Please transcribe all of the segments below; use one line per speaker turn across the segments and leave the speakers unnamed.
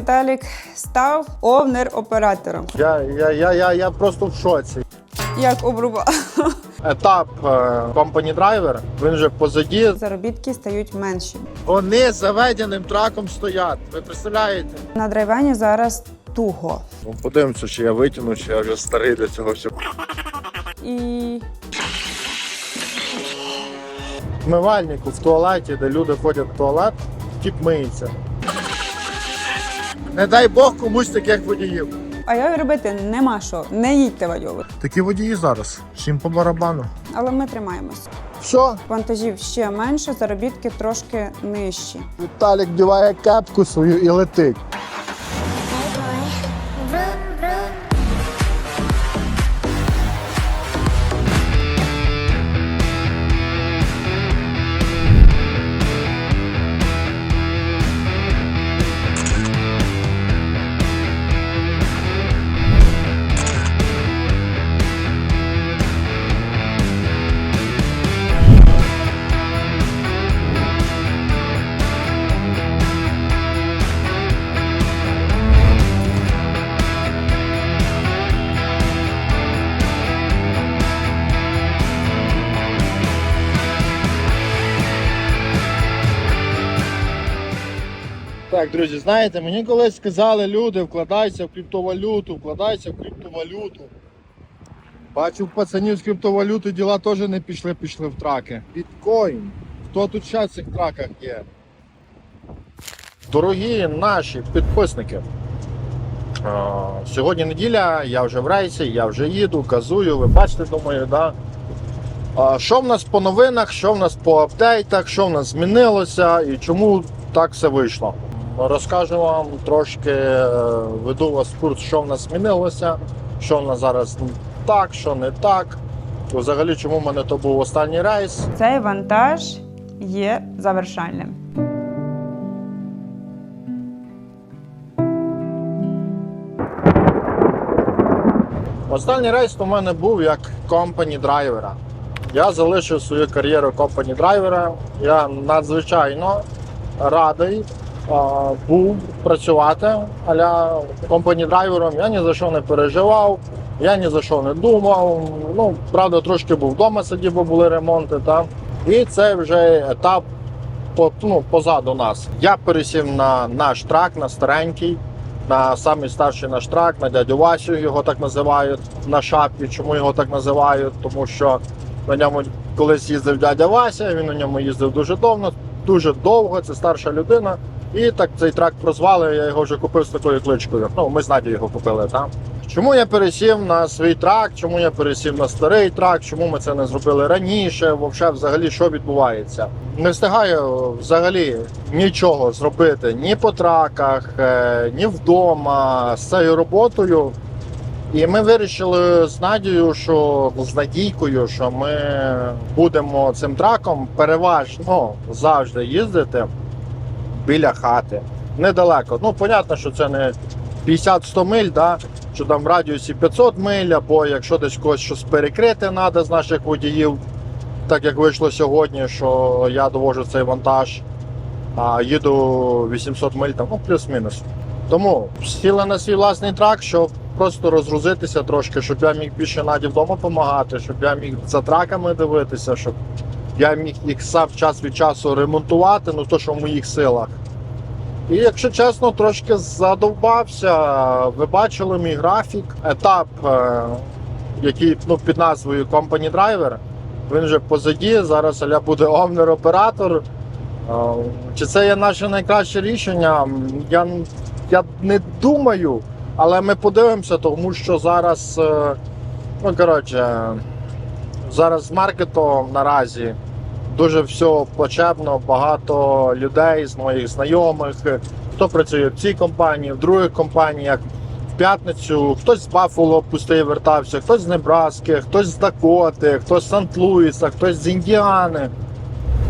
Віталік став овнер-оператором.
Я, я, я, я, я просто в шоці.
Як обруба.
Етап компані драйвер, він вже позаді.
Заробітки стають менші.
Вони заведеним траком стоять. Ви представляєте?
На драйвені зараз туго.
Ну, подивимося, чи я витягну, чи я вже старий для цього всього.
І
Вмивальнику в туалеті, де люди ходять в туалет, тіп миється. Не дай Бог комусь таких водіїв.
а я робити нема що. Не їдьте вадьови.
Такі водії зараз. Всім по барабану.
Але ми тримаємося.
Що?
Вантажів ще менше, заробітки трошки нижчі.
Віталік вдіває кепку свою і летить. Друзі, знаєте, мені колись сказали люди, вкладайся в криптовалюту, вкладайся в криптовалюту. Бачу, пацанів з криптовалюти діла теж не пішли, пішли в траки. Біткоін. Хто тут ще в цих траках є? Дорогі наші підписники. Сьогодні неділя, я вже в рейсі, я вже їду, газую, ви бачите, думаю, да? Що в нас по новинах, що в нас по апдейтах, що в нас змінилося і чому так все вийшло? Розкажу вам трошки, е, веду вас в курс, що в нас змінилося, що в нас зараз так, що не так. Взагалі, чому в мене то був останній рейс.
Цей вантаж є завершальним.
Останній рейс у мене був як компані драйвера. Я залишив свою кар'єру компані драйвера. Я надзвичайно радий був працювати аля компані драйвером. Я ні за що не переживав, я ні за що не думав. Ну, правда, трошки був вдома сидів, бо були ремонти. Та. І це вже етап по- ну, позаду нас. Я пересів на наш трак, на старенький на самий старший наш трак, на дядю Васю його так називають на шапі. Чому його так називають? Тому що на ньому колись їздив дядя Вася, він на ньому їздив дуже довго, дуже довго, це старша людина. І так цей трак прозвали, я його вже купив з такою кличкою. Ну, ми з Надією його купили там. Чому я пересів на свій трак? Чому я пересів на старий трак? Чому ми це не зробили раніше? Вовше, взагалі, що відбувається? Не встигаю взагалі нічого зробити ні по траках, е, ні вдома з цією роботою. І ми вирішили з Надією, що з Надійкою, що ми будемо цим траком переважно завжди їздити біля хати. Недалеко. Ну, понятно, що це не 50-100 миль, да? що там в радіусі 500 миль, або якщо десь когось щось перекрити треба з наших водіїв, так як вийшло сьогодні, що я довожу цей вантаж, а їду 800 миль, там, ну, плюс-мінус. Тому сіли на свій власний трак, щоб просто розгрузитися трошки, щоб я міг більше наді вдома допомагати, щоб я міг за траками дивитися, щоб я міг їх сам час від часу ремонтувати, ну то, що в моїх силах. І якщо чесно, трошки задовбався. Ви бачили мій графік, етап, е, який ну, під назвою Company Driver. Він вже позаді. Зараз Аля буде овнер-оператор. Е, Чи це є наше найкраще рішення? Я, я не думаю, але ми подивимося, тому що зараз, е, ну коротше, зараз маркетом наразі дуже все плачебно, багато людей з моїх знайомих, хто працює в цій компанії, в других компаніях. В п'ятницю хтось з Баффало пустий вертався, хтось з Небраски, хтось з Дакоти, хтось з Сант-Луіса, хтось з Індіани.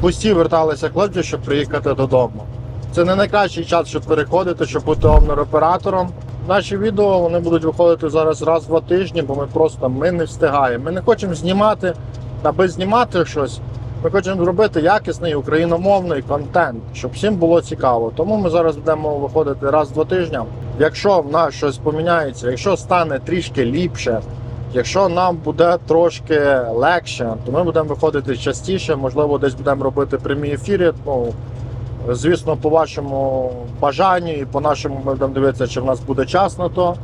Пусті верталися хлопці, щоб приїхати додому. Це не найкращий час, щоб переходити, щоб бути овнер-оператором. Наші відео вони будуть виходити зараз раз в два тижні, бо ми просто ми не встигаємо. Ми не хочемо знімати, аби знімати щось. Ми хочемо зробити якісний україномовний контент, щоб всім було цікаво. Тому ми зараз будемо виходити раз в два тижні. Якщо в нас щось поміняється, якщо стане трішки ліпше, якщо нам буде трошки легше, то ми будемо виходити частіше. Можливо, десь будемо робити прямі ефіри. Ну, звісно, по вашому бажанню і по нашому ми будемо дивитися, чи в нас буде час на то.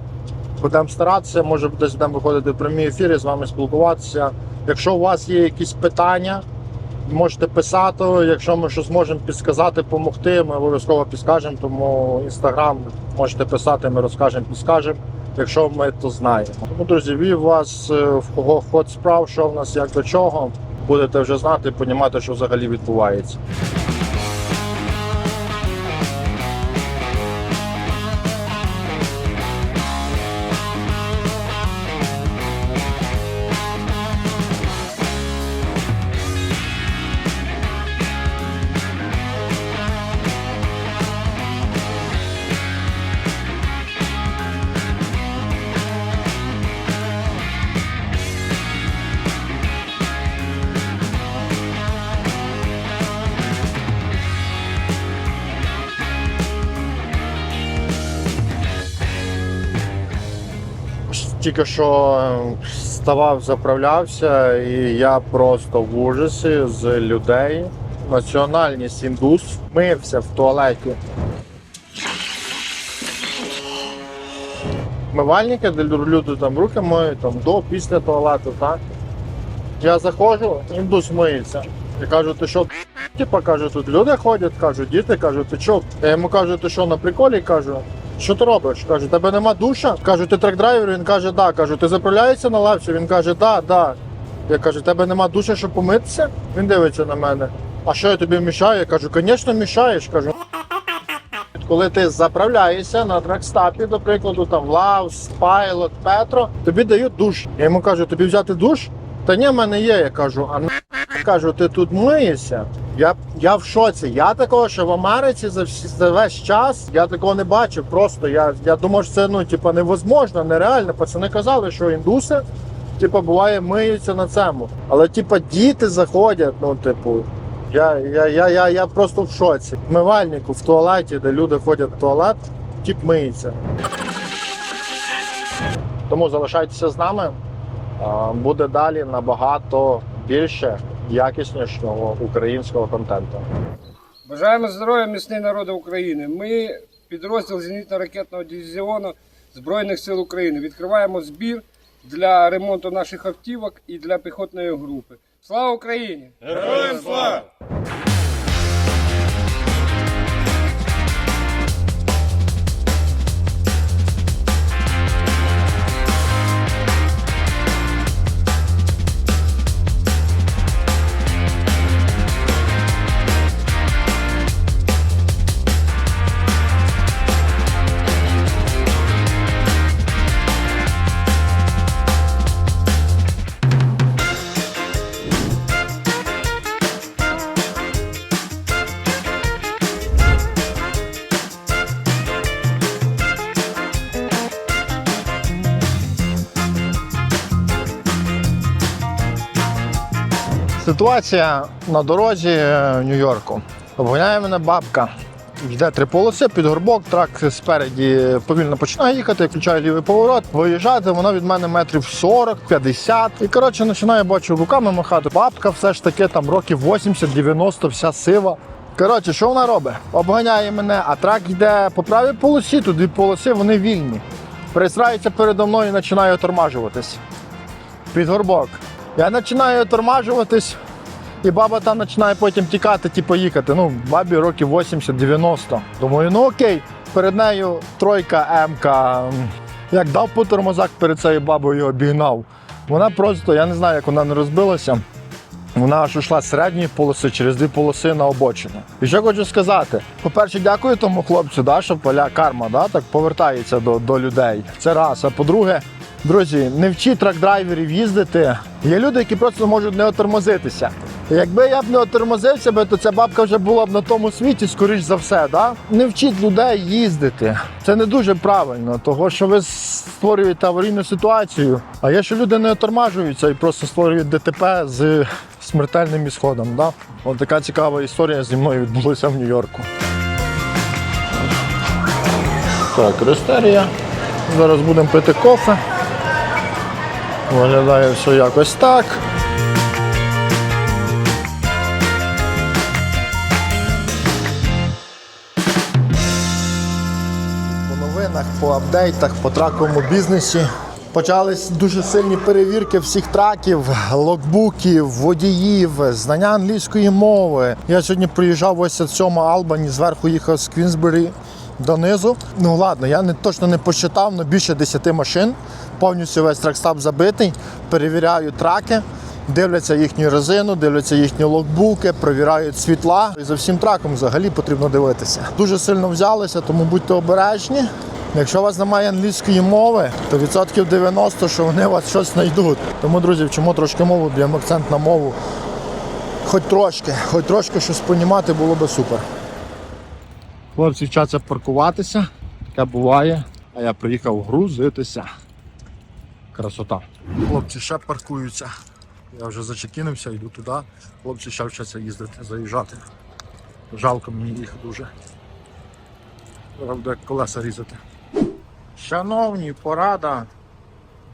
Будемо старатися, може десь будемо виходити в прямі ефіри, з вами спілкуватися. Якщо у вас є якісь питання, можете писати. Якщо ми щось можемо підсказати, допомогти, ми обов'язково підскажемо. Тому інстаграм можете писати, ми розкажемо, підскажемо. Якщо ми то знаємо. Тому, друзі, вів вас е, в кого ход справ, що в нас як до чого. Будете вже знати, розуміти, що взагалі відбувається. Тільки що е, ставав, заправлявся, і я просто в ужасі з людей. Національність індус мився в туалеті. Мивальники, де люди там руки миють, там до, після туалету, так? Я заходжу, індус миється. Я кажу, ти що, типа кажу, тут люди ходять, кажу, діти, кажу, ти що? Я йому кажу, ти що на приколі? Кажу, що ти робиш? Кажу, тебе нема душа? Кажу, ти трек-драйвер? Він каже, да. Кажу, ти заправляєшся на лавці? Він каже, да, да. Я кажу, тебе нема душа, щоб помитися? Він дивиться на мене. А що я тобі мішаю? Я кажу, звісно, мішаєш. Кажу. Коли ти заправляєшся на тракстапі, до прикладу, там Лавс, Пайлот, Петро, тобі дають душ. Я йому кажу, тобі взяти душ? Та ні, в мене є. Я кажу, а кажу, ти тут миєшся. Я, я в шоці. Я такого, що в Америці за, всі, за весь час я такого не бачив. Просто я, я думав, що це ну, типа, невозможно, нереально. Пацани казали, що індуси, типа, буває, миються на цьому. Але типа діти заходять, ну, типу. Я, я, я, я, я просто в шоці. В мивальнику в туалеті, де люди ходять в туалет, тип миється. Тому залишайтеся з нами. Буде далі набагато більше якіснішого українського контенту.
Бажаємо здоров'я, міцний народу України. Ми підрозділ зенітно-ракетного дивізіону Збройних сил України. Відкриваємо збір для ремонту наших автівок і для піхотної групи. Слава Україні!
Героям слава!
Ситуація на дорозі е, в Нью-Йорку. Обганяє мене бабка. Йде три полоси, під горбок, трак спереді повільно починає їхати, я включаю лівий поворот, виїжджати, воно від мене метрів 40-50. І коротше починаю бачу руками махати. Бабка все ж таки там років 80-90, вся сива. Коротше, що вона робить? Обганяє мене, а трак йде по правій полосі, тут дві полоси, вони вільні. Пересрається передо мною і починає тормажуватись під горбок. Я починаю тормажуватись, і баба там починає потім тікати, типу їхати. Ну, бабі років 80-90. Думаю, ну окей, перед нею тройка МК. Як дав по тормозах перед цією бабою обігнав. Вона просто, я не знаю, як вона не розбилася. Вона аж йшла з середньої полоси через дві полоси на обочину. І що хочу сказати: по-перше, дякую тому хлопцю, да, що поля карма да, так повертається до, до людей. Це раз. А по-друге, друзі, не вчіть трак-драйверів їздити. Є люди, які просто можуть не отормозитися. Якби я б не отормозився, то ця бабка вже була б на тому світі, скоріш за все. Да? Не вчіть людей їздити. Це не дуже правильно, того що ви створюєте аварійну ситуацію. А є, що люди не отормажуються і просто створюють ДТП з смертельним ісходом. Да? От така цікава історія зі мною відбулася в Нью-Йорку. Так, рестерія. Зараз будемо пити кофе. Виглядає все якось так. По новинах, по апдейтах, по траковому бізнесі. Почались дуже сильні перевірки всіх траків, логбуків, водіїв, знання англійської мови. Я сьогодні приїжджав ось в цьому Албані, зверху їхав з Квінсбері донизу. Ну ладно, я не точно не посчитав, але більше 10 машин. Повністю весь тракстап забитий. Перевіряю траки. Дивляться їхню резину, дивляться їхні логбуки, перевіряють світла. І за всім траком взагалі потрібно дивитися. Дуже сильно взялися, тому будьте обережні. Якщо у вас немає англійської мови, то відсотків 90, що вони у вас щось знайдуть. Тому, друзі, вчимо трошки мову, б'ємо акцент на мову. Хоч трошки, хоч трошки щось понімати було би супер. Хлопці вчаться паркуватися, таке буває, а я приїхав грузитися. Красота. Хлопці ще паркуються. Я вже зачекінився, йду туди. Хлопці ще вчаться їздити, заїжджати. Жалко мені їх дуже. Буде колеса різати. Шановні, порада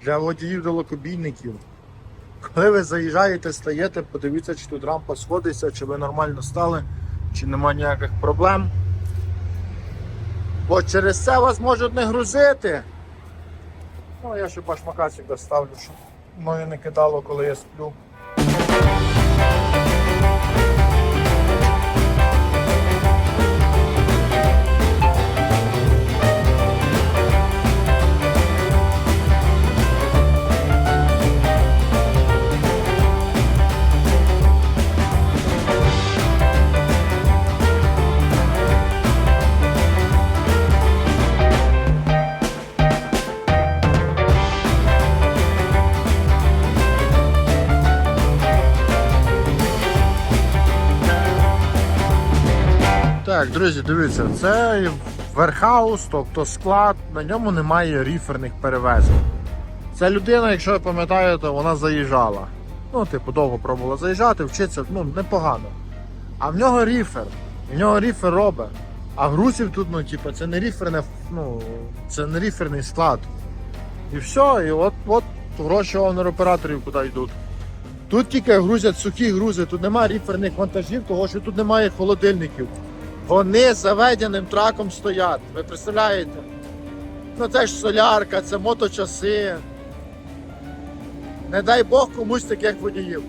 для водіїв далекобійників. Коли ви заїжджаєте, стаєте, подивіться, чи тут рампа сходиться, чи ви нормально стали, чи немає ніяких проблем. Бо через це вас можуть не грузити. Ну, я ще башмака завжди ставлю, щоб мною не кидало, коли я сплю. Так, друзі, дивіться, це верхаус, тобто склад, на ньому немає ріферних перевезень. Ця людина, якщо ви пам'ятаєте, вона заїжджала. Ну, типу, довго пробувала заїжджати, вчиться, ну, непогано. А в нього ріфер. В нього ріфер робить. А грузів тут, ну, типу, це не ріферне, ну, це не ріферний склад. І все, і от, от гроші операторів куди йдуть. Тут тільки грузять сухі грузи, тут немає ріферних вантажів, того що тут немає холодильників. Вони заведеним траком стоять. Ви представляєте? Ну це ж солярка, це моточаси. Не дай Бог комусь таких водіїв.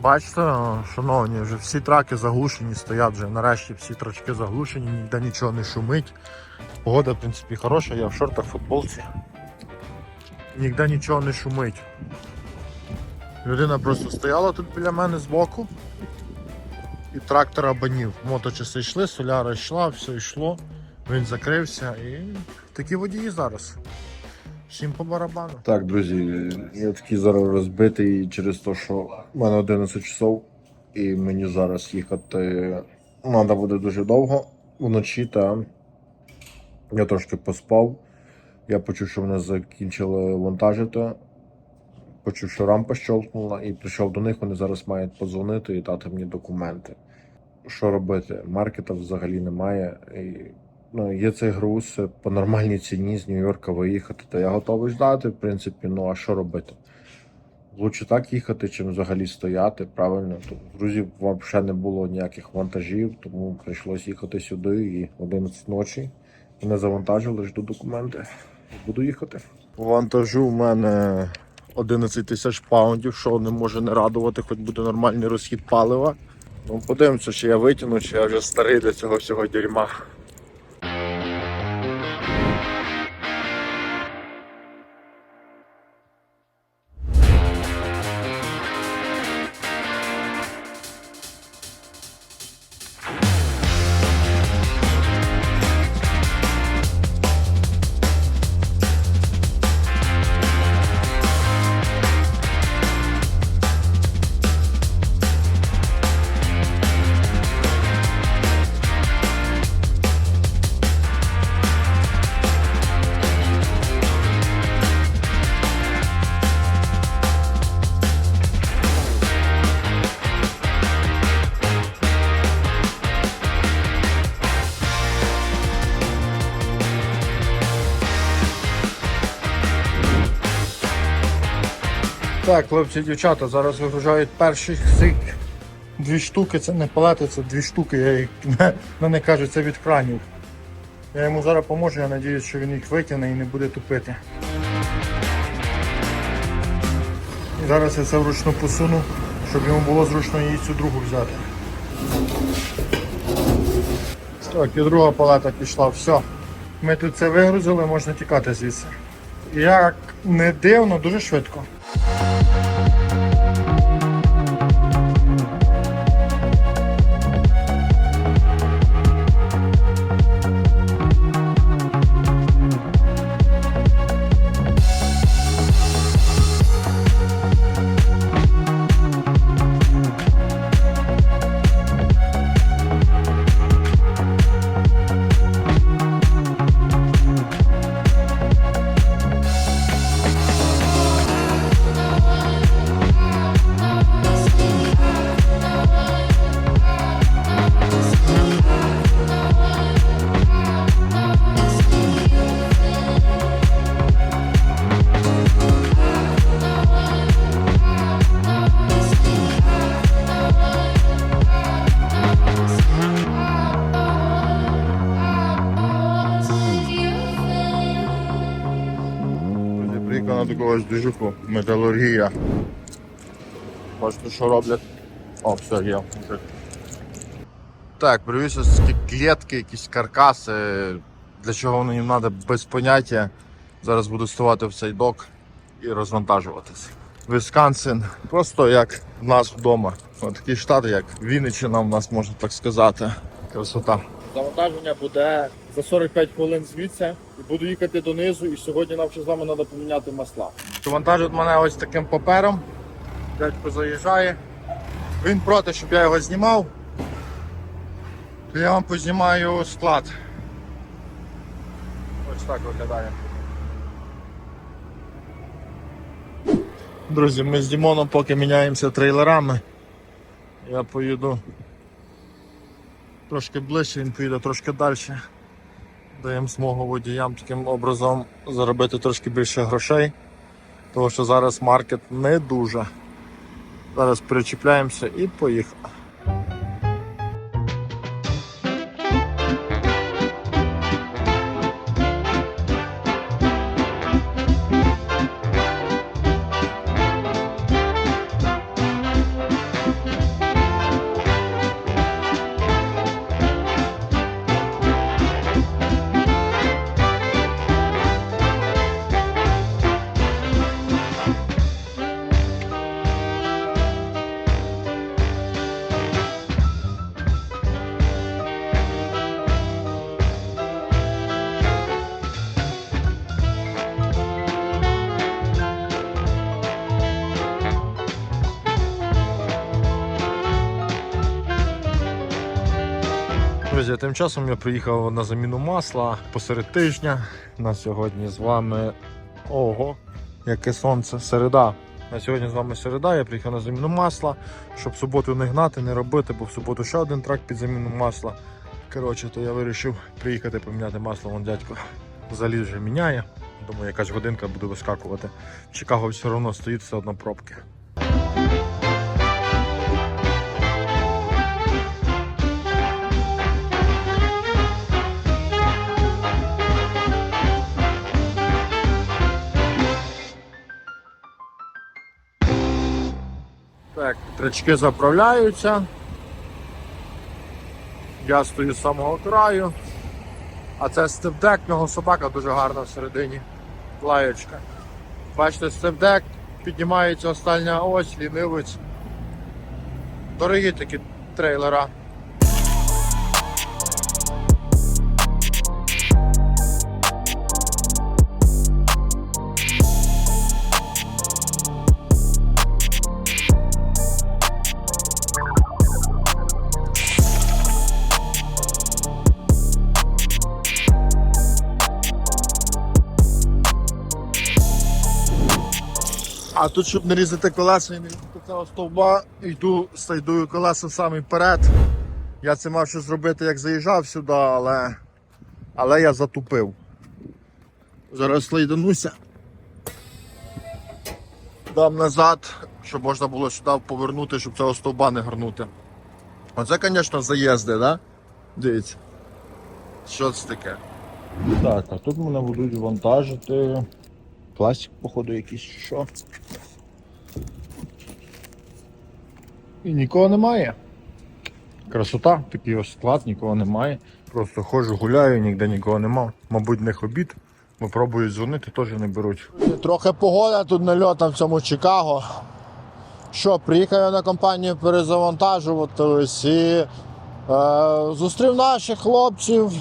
Бачите, шановні, вже всі траки заглушені, стоять вже нарешті всі трачки заглушені, ніде нічого не шумить. Погода, в принципі, хороша, я в шортах, футболці. Ніде нічого не шумить. Людина просто стояла тут біля мене збоку і трактора банів. Моточаси йшли, соляра йшла, все йшло, він закрився і такі водії зараз. Всім по барабану.
Так, друзі, я такий зараз розбитий через те, що в мене 11 часов, і мені зараз їхати треба буде дуже довго вночі, та я трошки поспав. Я почув, що мене закінчили вантажити. Почув, що рампа щелкнула, і прийшов до них. Вони зараз мають подзвонити і дати мені документи. Що робити? Маркета взагалі немає. І, ну, є цей груз по нормальній ціні з Нью-Йорка виїхати. Та я готовий ждати, в принципі. Ну а що робити? Лучше так їхати, чим взагалі стояти, правильно. Тут друзів взагалі не було ніяких вантажів, тому прийшлось їхати сюди і 11 ночі. Мене завантажили, жду документи. Буду їхати.
Вантажу в мене 11 тисяч паундів, що не може не радувати, хоч буде нормальний розхід палива. Ну, подивимося, чи я витягну, чи я вже старий для цього всього дерьма. Так, хлопці, дівчата, зараз вигружають перших цих дві штуки, це не палети, це дві штуки, я їх, мене кажуть, це від кранів. Я йому зараз поможу, я сподіваюся, що він їх витягне і не буде тупити. І зараз я це вручну посуну, щоб йому було зручно її цю другу взяти. Так, і друга палета пішла, все. Ми тут це вигрузили, можна тікати звідси. Як не дивно, дуже швидко. Таку движуху, металургія. Бачите, що роблять? О, все, є. Так, привіз ось такі клітки, якісь каркаси. Для чого воно їм треба без поняття. Зараз буду ставати в цей док і розвантажуватись. Вісконсин, просто як в нас вдома. Ось такі штати, як Вінниччина, в нас можна так сказати. Красота. Завантаження буде за 45 хвилин звідси і буду їхати донизу. І сьогодні нам ще з вами треба поміняти масла. Вантажить мене ось таким папером. Дядько заїжджає. Він проти, щоб я його знімав. То я вам познімаю склад. Ось так виглядає. Друзі, ми з Дімоном поки міняємося трейлерами. Я поїду трошки ближче, він поїде трошки далі. Даємо змогу водіям таким образом заробити трошки більше грошей, тому що зараз маркет не дуже. Зараз перечіпляємося і поїхали. Часом я приїхав на заміну масла посеред тижня. На сьогодні з вами ого, яке сонце, середа. На сьогодні з вами середа, я приїхав на заміну масла, щоб в суботу не гнати, не робити, бо в суботу ще один трак під заміну масла. Коротше, то я вирішив приїхати поміняти масло, вон дядько заліз вже міняє. Думаю, якась годинка буде вискакувати. В Чикаго все одно стоїть все одно пробки. Так, трачки заправляються. Я стою з самого краю. А це степдек, нього собака дуже гарна всередині. Лаєчка. Бачите, степдек, піднімається остання ось, лінивець. Дорогі такі трейлера. А тут, щоб не різати колеса і не різати цього стовба, йду, стайдую колеса саме вперед. Я це мав ще зробити, як заїжджав сюди, але, але я затупив. Зараз слайдануся. дам назад, щоб можна було сюди повернути, щоб цього стовба не горнути. Оце, звісно, заїзди, да? Дивіться. Що це таке?
Так, а тут мене будуть вантажити. Пластик, походу, якийсь що. І нікого немає. Красота, такий ось склад, нікого немає. Просто ходжу, гуляю, ніде нікого нема. Мабуть, них обід. Бо пробую дзвонити, теж не беруть.
Трохи погода тут нальотна в цьому Чикаго. Що, приїхав я на компанію перезавантажуватись і е, зустрів наших хлопців.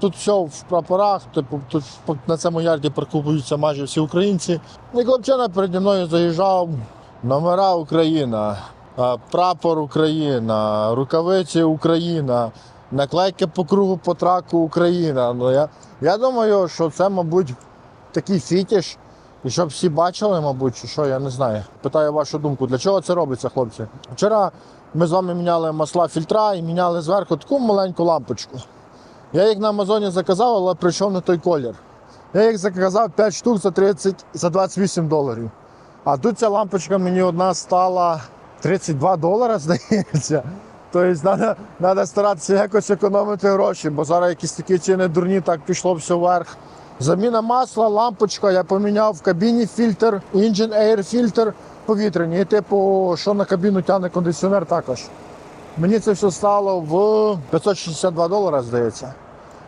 Тут, все в прапорах, типу, тут на цьому ярді паркуються майже всі українці. І хлопчина переді мною заїжджав. Номера Україна, прапор Україна, рукавиці Україна, наклейки по кругу по траку Україна. Ну, я, я думаю, що це, мабуть, такий фітіш. І щоб всі бачили, мабуть, чи що, я не знаю. Питаю вашу думку, для чого це робиться, хлопці? Вчора ми з вами міняли масла фільтра і міняли зверху таку маленьку лампочку. Я їх на Амазоні заказав, але прийшов не той колір. Я їх заказав 5 штук за 30, за 28 доларів. А тут ця лампочка мені одна стала 32 долара, здається. Тобто треба, старатися якось економити гроші, бо зараз якісь такі ціни дурні, так пішло все вверх. Заміна масла, лампочка, я поміняв в кабіні фільтр, air фільтр повітряний. І типу, що на кабіну тягне кондиціонер також. Мені це все стало в 562 долара, здається.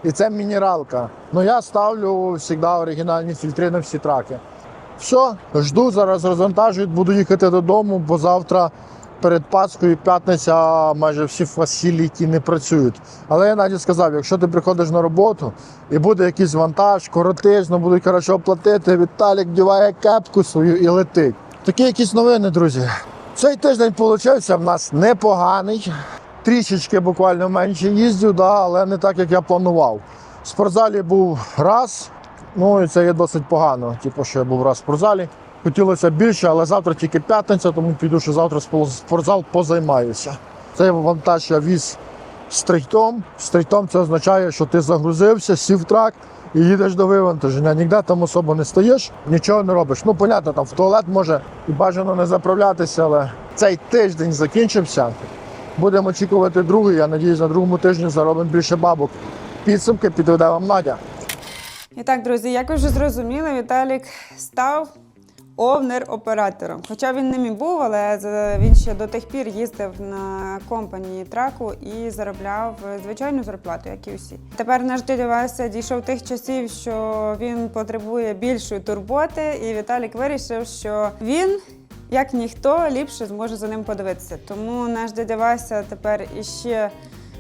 І це мінералка. Ну я ставлю завжди оригінальні фільтри на всі траки. Все, жду, зараз розвантажують, буду їхати додому, бо завтра перед Пасхою п'ятниця майже всі фасиліті не працюють. Але я навіть сказав, якщо ти приходиш на роботу і буде якийсь вантаж, коротиш, ну будуть хорошо платити, Віталік вдіває кепку свою і летить. Такі якісь новини, друзі. Цей тиждень виходить, в нас непоганий. Трішечки буквально менше їздив, да, але не так, як я планував. В спортзалі був раз, ну і це є досить погано. Типу, що я був раз в спортзалі. Хотілося більше, але завтра тільки п'ятниця, тому піду, що завтра спортзал позаймаюся. Цей вантаж я віз стрийтом. Стрийтом це означає, що ти загрузився, сів трак і їдеш до вивантаження. Ніде там особо не стоїш, нічого не робиш. Ну, понятно, там в туалет може і бажано не заправлятися, але цей тиждень закінчився. Будемо очікувати другий. Я надіюсь, на другому тижні заробимо більше бабок. Підсумки підведе вам Надя.
І так, друзі, як ви вже зрозуміли, Віталік став овнер-оператором. Хоча він ним і був, але він ще до тих пір їздив на компанії траку і заробляв е, звичайну зарплату, як і усі. Тепер наш Вася дійшов тих часів, що він потребує більшої турботи, і Віталік вирішив, що він. Як ніхто ліпше зможе за ним подивитися. Тому наш дядя Вася тепер іще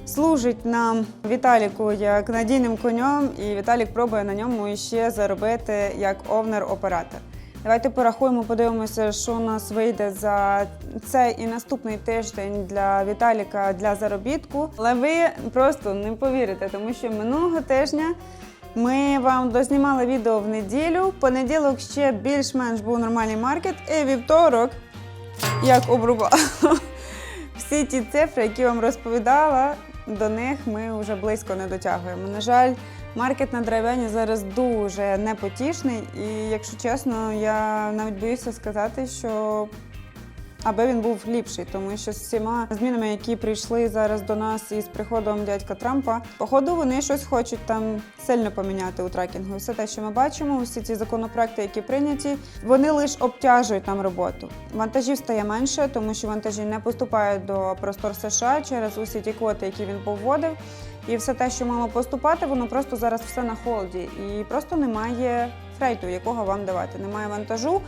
служить нам Віталіку як надійним конем, і Віталік пробує на ньому іще заробити як овнер-оператор. Давайте порахуємо, подивимося, що у нас вийде за цей і наступний тиждень для Віталіка для заробітку. Але ви просто не повірите, тому що минулого тижня ми вам дознімали відео в неділю. Понеділок ще більш-менш був нормальний маркет, і вівторок як обрубала. Всі ті цифри, які вам розповідала, до них ми вже близько не дотягуємо. На жаль, маркет на драйвені зараз дуже непотішний, і якщо чесно, я навіть боюся сказати, що аби він був ліпший, тому що з всіма змінами, які прийшли зараз до нас із приходом дядька Трампа, походу вони щось хочуть там сильно поміняти у трекінгу. Все те, що ми бачимо, всі ці законопроекти, які прийняті, вони лише обтяжують нам роботу. Вантажів стає менше, тому що вантажі не поступають до простор США через усі ті квоти, які він повводив. І все те, що мало поступати, воно просто зараз все на холоді. І просто немає фрейту, якого вам давати. Немає вантажу.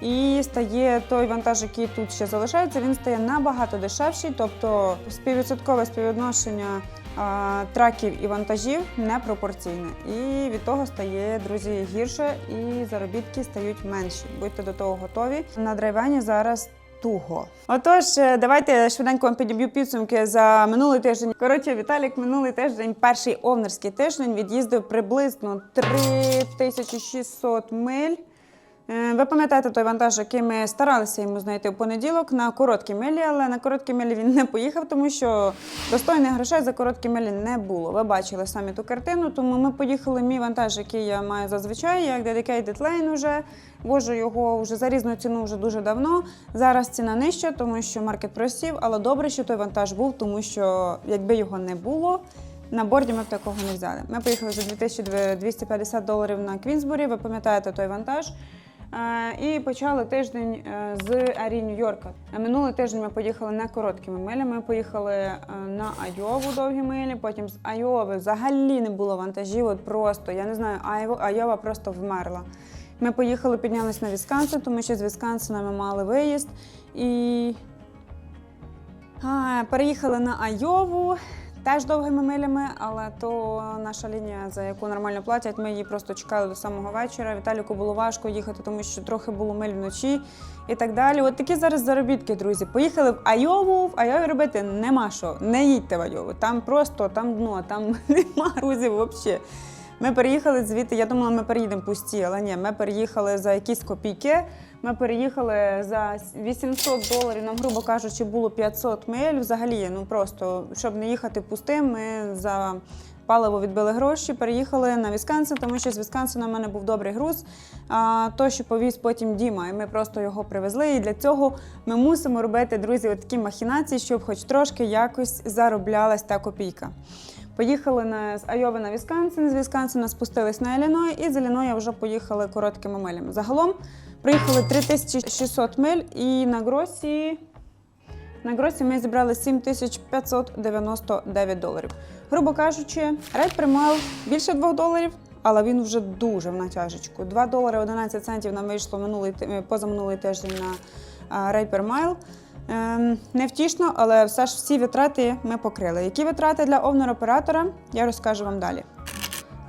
І стає той вантаж, який тут ще залишається, він стає набагато дешевший, тобто співвідсоткове співвідношення а, траків і вантажів непропорційне. І від того стає, друзі, гірше, і заробітки стають менші. Будьте до того готові. На драйвені зараз. Туго. Отож, е, давайте швиденько підіб'ю підсумки за минулий тиждень. Коротше, Віталік минулий тиждень, перший овнерський тиждень, від'їздив приблизно 3600 миль. Е, Ви пам'ятаєте той вантаж, який ми старалися йому знайти в понеділок на короткій милі, але на короткій милі він не поїхав, тому що достойних грошей за короткі милі не було. Ви бачили самі ту картину, тому ми поїхали. Мій вантаж, який я маю зазвичай, як Dedicated Lane уже. Вожу його вже за різну ціну вже дуже давно. Зараз ціна нижча, тому що маркет просів, але добре, що той вантаж був, тому що якби його не було. На борді ми б такого не взяли. Ми поїхали за 2250 доларів на Квінсбурі. Ви пам'ятаєте той вантаж. Е, І почали тиждень е, з Арі Нью-Йорка. Е, Минулий тиждень ми поїхали не короткими милями. Ми поїхали на Айову довгі милі. Потім з Айови взагалі не було вантажів. От просто я не знаю, Айова просто вмерла. Ми поїхали, піднялись на Вісконсин, тому що з Вісконсина ми мали виїзд. І а, переїхали на Айову. Теж довгими милями, але то наша лінія, за яку нормально платять, ми її просто чекали до самого вечора. Віталіку було важко їхати, тому що трохи було миль вночі і так далі. От такі зараз заробітки, друзі. Поїхали в Айову, в Айові робити нема що. Не їдьте в Айову. Там просто там дно, там нема грузів взагалі. Ми переїхали звідти. Я думала, ми переїдемо пусті, але ні, ми переїхали за якісь копійки. Ми переїхали за 800 доларів. Нам, грубо кажучи, було 500 миль. Взагалі, ну просто щоб не їхати пустим, ми за паливо відбили гроші, переїхали на Вісконсин, тому що з Вісконсина в мене був добрий груз. А то, що повіз потім Діма, і ми просто його привезли. І для цього ми мусимо робити, друзі, такі махінації, щоб хоч трошки якось зароблялась та копійка. Поїхали на з Айови на Вісконсин, з Вісконсина спустились на Ілліной, і з Ілліноя вже поїхали короткими милями. Загалом проїхали 3600 миль і на Гросі. На Гросі ми зібрали 7599 доларів. Грубо кажучи, рейд приймав більше 2 доларів, але він вже дуже в натяжечку. 2 долари 11 центів нам вийшло минулий позаминулий тиждень на рейд per mile. Невтішно, але все ж всі витрати ми покрили. Які витрати для овнер-оператора, я розкажу вам далі.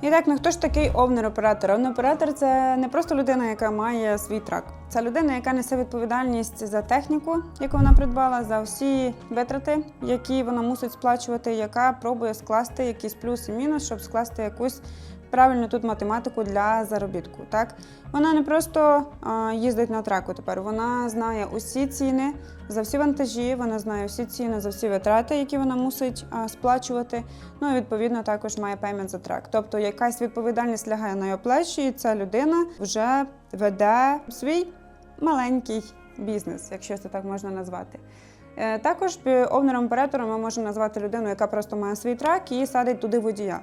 І так, ну хто ж такий овнер-оператор? Овнер-оператор це не просто людина, яка має свій трак. Це людина, яка несе відповідальність за техніку, яку вона придбала, за всі витрати, які вона мусить сплачувати, яка пробує скласти якісь плюс і мінус, щоб скласти якусь правильну тут математику для заробітку. Так вона не просто їздить на траку тепер. Вона знає усі ціни за всі вантажі, вона знає всі ціни за всі витрати, які вона мусить сплачувати. Ну і відповідно також має пеймент за трак. Тобто якась відповідальність лягає на його плечі, і ця людина вже веде свій маленький бізнес, якщо це так можна назвати. Е, Також овнером оператором ми можемо назвати людину, яка просто має свій трак і садить туди водія.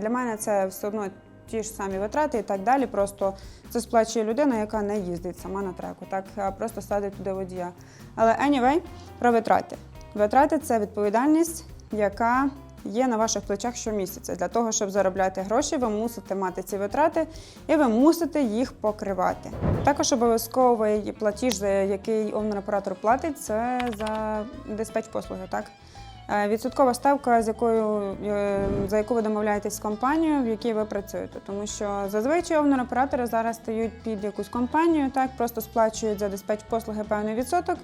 Для мене це все одно ті ж самі витрати і так далі. Просто це сплачує людина, яка не їздить сама на треку, так просто садить туди водія. Але anyway, про витрати. Витрати це відповідальність, яка є на ваших плечах щомісяця. Для того, щоб заробляти гроші, ви мусите мати ці витрати і ви мусите їх покривати. Також обов'язковий платіж, за який овнер-оператор платить, це за диспетч послуги. Так? Е, Відсоткова ставка, з якою, е, за яку ви домовляєтесь з компанією, в якій ви працюєте. Тому що зазвичай овнер-оператори зараз стають під якусь компанію, так просто сплачують за диспетч послуги певний відсоток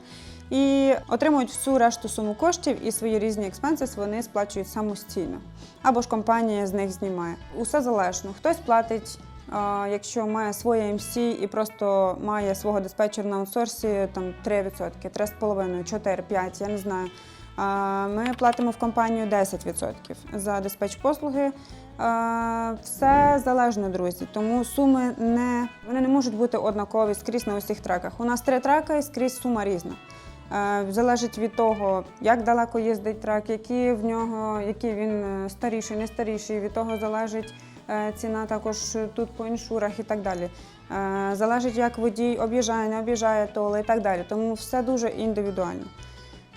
і отримують всю решту суму коштів і свої різні експенсис вони сплачують самостійно. Або ж компанія з них знімає. Усе залежно. Хтось платить. Якщо має своє MC і просто має свого диспетчера на аутсорсі, там 3%, 3,5%, 4, 5, я не знаю. Ми платимо в компанію 10% за диспетч послуги. Все залежно, друзі. Тому суми не вони не можуть бути однакові скрізь на усіх треках. У нас три треки і скрізь сума різна. Е, Залежить від того, як далеко їздить трак, які в нього, який він е, старіший, не старіший. Від того залежить е, ціна також тут по іншурах і так далі. Залежить, як водій об'їжджає, не об'їжджає толи і так далі. Тому все дуже індивідуально.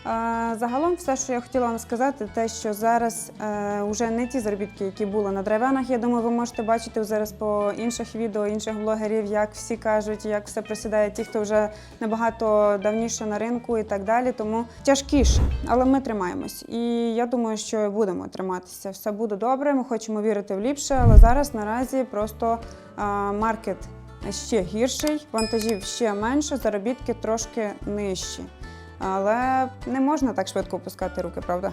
Е, Загалом, все, що я хотіла вам сказати, те, що зараз е, вже не ті заробітки, які були на драйвенах. Я думаю, ви можете бачити зараз по інших відео, інших блогерів, як всі кажуть, як все просідає, ті, хто вже набагато давніше на ринку і так далі. Тому тяжкіше, але ми тримаємось. І я думаю, що будемо триматися. Все буде добре. Ми хочемо вірити в ліпше, але зараз наразі просто е, маркет ще гірший, вантажів ще менше, заробітки трошки нижчі. Але не можна так швидко опускати руки, правда?